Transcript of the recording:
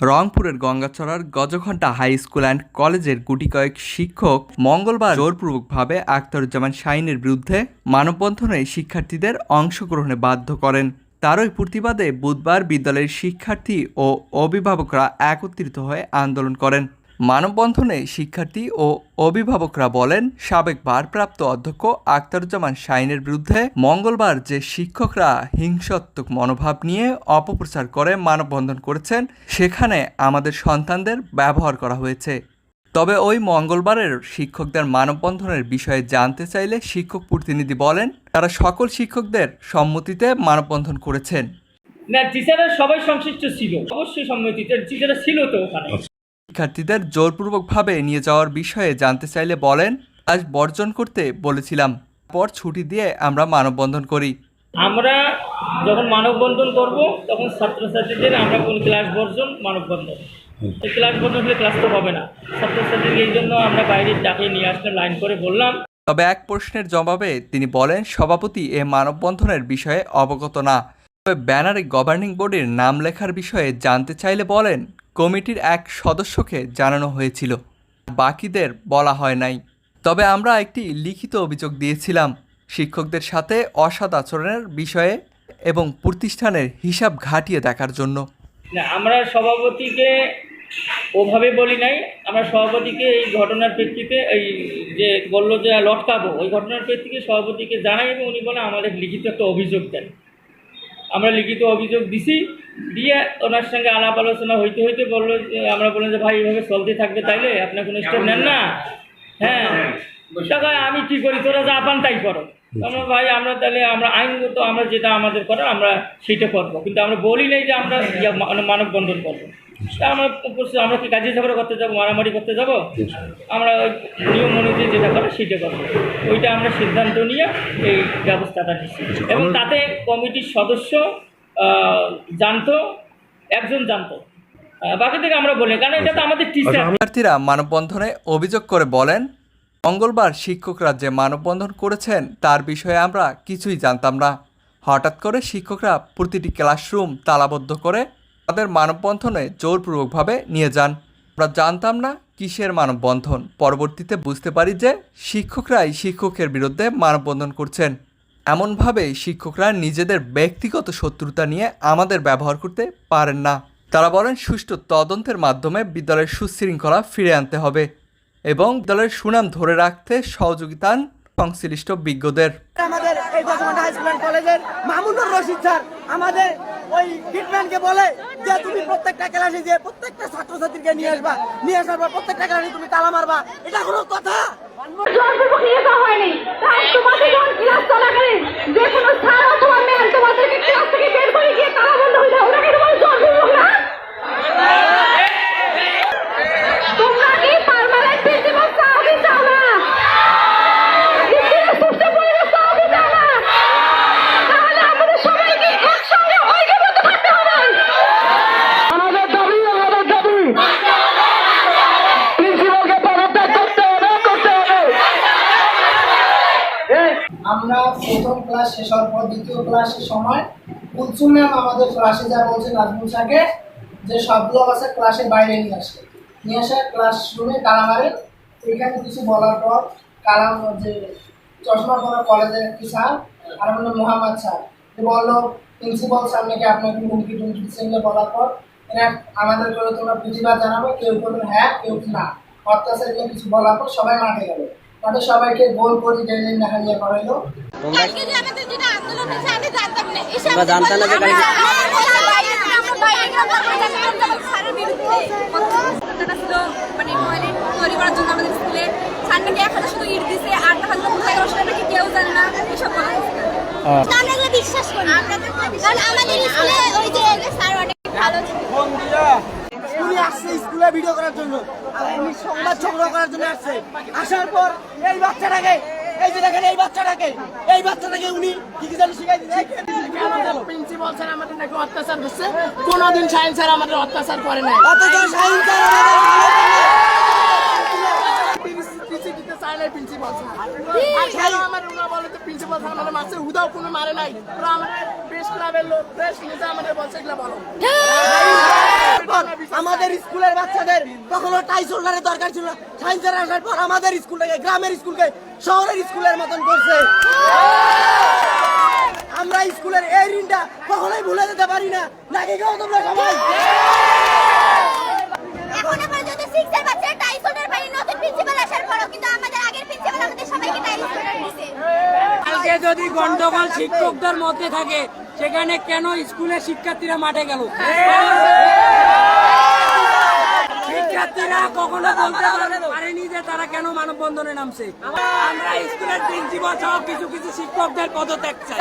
রংপুরের গঙ্গাচড়ার Gajghanta high school and কলেজের গুটি কয়েক শিক্ষক মঙ্গলবার জোরপূর্বকভাবে আখতারুজ্জামান শাইনের বিরুদ্ধে মানববন্ধনে শিক্ষার্থীদের অংশগ্রহণে বাধ্য করেন। তারই প্রতিবাদে বুধবার বিদ্যালয়ের শিক্ষার্থী ও অভিভাবকরা একত্রিত হয়ে আন্দোলন করেন। মানববন্ধনে শিক্ষার্থী ও অভিভাবকরা বলেন সাবেক ভারপ্রাপ্ত অধ্যক্ষ আখতারুজ্জামান শাইনের বিরুদ্ধে মঙ্গলবার যে শিক্ষকরা হিংসাত্মক মনোভাব নিয়ে অপপ্রচার করে মানববন্ধন করেছেন সেখানে আমাদের সন্তানদের ব্যবহার করা হয়েছে। তবে ওই মঙ্গলবারের শিক্ষকদের মানববন্ধনের বিষয়ে জানতে চাইলে শিক্ষক প্রতিনিধি বলেন তারা সকল শিক্ষকদের সম্মতিতে মানববন্ধন করেছেন। না টিচাররা সবাই সংশ্লিষ্ট ছিল। অবশ্যই সম্মতিতে টিচাররা ছিল তো ওখানে। শিক্ষার্থীদের জোরপূর্বকভাবে নিয়ে যাওয়ার বিষয়ে জানতে চাইলে বলেন আজ বর্জন করতে বলেছিলাম। পর ছুটি দিয়ে আমরা মানববন্ধন করি। আমরা যখন মানববন্ধন করব তখন ছাত্রছাত্রীদের আমরা কোন ক্লাস বর্জন মানববন্ধন। ক্লাস বর্জন হলে ক্লাস তো হবে না। ছাত্রছাত্রীদের এই জন্য আমরা বাইরে ডাকে নিয়ে আসলাম লাইন করে বললাম। তবে এক প্রশ্নের জবাবে তিনি বলেন সভাপতি এ মানববন্ধনের বিষয়ে অবগত না। তবে ব্যানারে গভর্নিং বোর্ডের নাম লেখার বিষয়ে জানতে চাইলে বলেন কমিটির এক সদস্যকে জানানো হয়েছিল। বাকিদের বলা হয় নাই। তবে আমরা একটি লিখিত অভিযোগ দিয়েছিলাম। শিক্ষকদের সাথে অসৎ আচরণের বিষয়ে এবং প্রতিষ্ঠানের হিসাব ঘাটিয়ে দেখার জন্য। আমরা সভাপতিকে ওভাবে বলি নাই। আমরা সভাপতিকে এই ঘটনার প্রেক্ষিতে এই যে বলল যে লটকাবো, ওই ঘটনার প্রেক্ষিতে সভাপতিকে জানাই এবং উনি বলে আমাদের লিখিত একটা অভিযোগ দেন। আমরা লিখিত অভিযোগ দিছি দিয়ে ওনার সঙ্গে আলাপ আলোচনা হইতে হইতে বলল যে আমরা বললাম যে ভাই এইভাবে চলতে থাকবে তাইলে? আপনার কোনো স্টেপ নেন না? হ্যাঁ। টাকা আমি কি করি? তোরা যা পান তাই করো। আমরা ভাই আমরা তাহলে আমরা আইনগত আমরা যেটা আমাদের করার আমরা সেটা করব। কিন্তু আমরা বলি নাই যে আমরা মানে মানববন্ধন করব। আমরা করছি, আমরা কি কাজে ঝগড়া করতে যাব মারামারি করতে যাব? আমরা নিয়ম অনুযায়ী যেটা করে সেটা করব। ওইটা আমরা সিদ্ধান্ত নিয়ে এই ব্যবস্থাটা নিচ্ছি। এবং তাতে কমিটির সদস্য জানতো একজন জানতো। বাকি থেকে আমরা বলি কারণ এটা তো আমাদের টিচার শিক্ষার্থীরা মানববন্ধনে অভিযোগ করে বলেন মঙ্গলবার শিক্ষকরা যে মানববন্ধন করেছেন তার বিষয়ে আমরা কিছুই জানতাম না। হঠাৎ করে শিক্ষকরা প্রতিটি ক্লাসরুম তালাবদ্ধ করে তাদের মানববন্ধনে জোরপূর্বকভাবে নিয়ে যান। আমরা জানতাম না কিসের মানববন্ধন। পরবর্তীতে বুঝতে পারি যে শিক্ষকরাই শিক্ষকের বিরুদ্ধে মানববন্ধন করছেন। এমনভাবে শিক্ষকরা নিজেদের ব্যক্তিগত শত্রুতা নিয়ে আমাদের ব্যবহার করতে পারেন না। তারা বলেন, সুষ্ঠু তদন্তের মাধ্যমে বিদ্যালয়ের সুশৃঙ্খলা ফিরে আনতে হবে এবং বিদ্যালয়ের সুনাম ধরে রাখতে সহযোগিতান সংশ্লিষ্ট বিজ্ঞদের। আমাদের এই কলেজের মামুনুর রশিদ স্যার আমাদের ওই হিটম্যানকে বলে যে, তুমি প্রত্যেকটা ক্লাসে যে প্রত্যেকটা ছাত্রছাত্রীকে নিয়ে আসবা, নিয়ে আসার পর প্রত্যেকটা ক্লাসে তুমি তালা মারবা, এটা কোনো কথা? তোমাদের ওটা কি তোমার জোরপূর্বক না তোমরা কি পার্মানেন্ট প্রিন্সিপাল চাও কি চাও না স্কুলে সুষ্ঠু পরিবেশ চাও কি চাও না তাহলে আমাদের সবাইকে একসঙ্গে ঐক্যবদ্ধ থাকতে হবে আমাদের দাবি আমাদের দাবি প্রিন্সিপালকে পদত্যাগ করতে হবে করতে হবে আমরা প্রথম ক্লাস শেষ হওয়ার পর, দ্বিতীয় ক্লাসের সময় কুলসুম ম্যাম আমাদের ক্লাসে যা বলছে নাজমুল স্যারকে, যে সবগুলো বাচ্চা ক্লাসের বাইরে নিয়ে আসে। নিয়ে আসে ক্লাসরুমে তালা মারে এখানে কিছু বলার পর কালাম যে চশমা পরা কলেজের একটি স্যার, আর আমাদের মোহাম্মদ স্যার বলল প্রিন্সিপাল স্যার নাকি আপনাকে হুমকি টুমকি সেগুলো বলার পর এরা আমাদের করে তোমরা প্রতিবাদ জানাব, কেউ করবেন হ্যাঁ কেউ না। অত্যাচারীকে কিছু বলার পর সবাই মাঠে গেল। তাদের সবাইকে করে ডেলিং দেখা করাইলো জানতাম না যে মানে বিশ্বাস করি আমাদের স্কুলে ওই যে স্যার অনেক ভালো ছিল উনি স্কুলে ভিডিও করার জন্য। সংবাদ সংগ্রহ করার জন্য আসছে। আসার পর এই বাচ্চাটাকে এই যে দেখেন এই বাচ্চাটাকে এই বাচ্চাটাকে উনি কি কি জানি শিখাই দিচ্ছে। প্রিন্সিপাল স্যার আমাদের নাকি অত্যাচার করছে। কোনোদিন সায়েন্স স্যার আমাদের অত্যাচার করে নাই। অথচ শাহিন স্যার প্রিন্সিপাল স্যার আমার বলে তো প্রিন্সিপাল স্যার আমাদের মারছে? হুদাও কোনো মারে নাই। আমাদের প্রেস ক্লাবের লোক প্রেস নিজে আমাদের বলছে এগুলো বলো। আসার পর আমাদের স্কুলের বাচ্চাদের কখনো টাই শোল্ডারের দরকার ছিল সায়েন্সের আসার পর আমাদের স্কুলটাকে গ্রামের স্কুলকে শহরের স্কুলের মতন করছে। আমরা স্কুলের এই ঋণটা কখনোই ভুলে যেতে পারি না। নাকি কেউ তোমরা সবাই? যদি গন্ডগোল শিক্ষকদের মধ্যে থাকে সেখানে কেন স্কুলের শিক্ষার্থীরা মাঠে গেল শিক্ষার্থীরা কখনো বলতে পারেনি। যে তারা কেন মানববন্ধনে নামছে। আমরা স্কুলের জীবন সহ কিছু কিছু শিক্ষকদের পদত্যাগ চাই।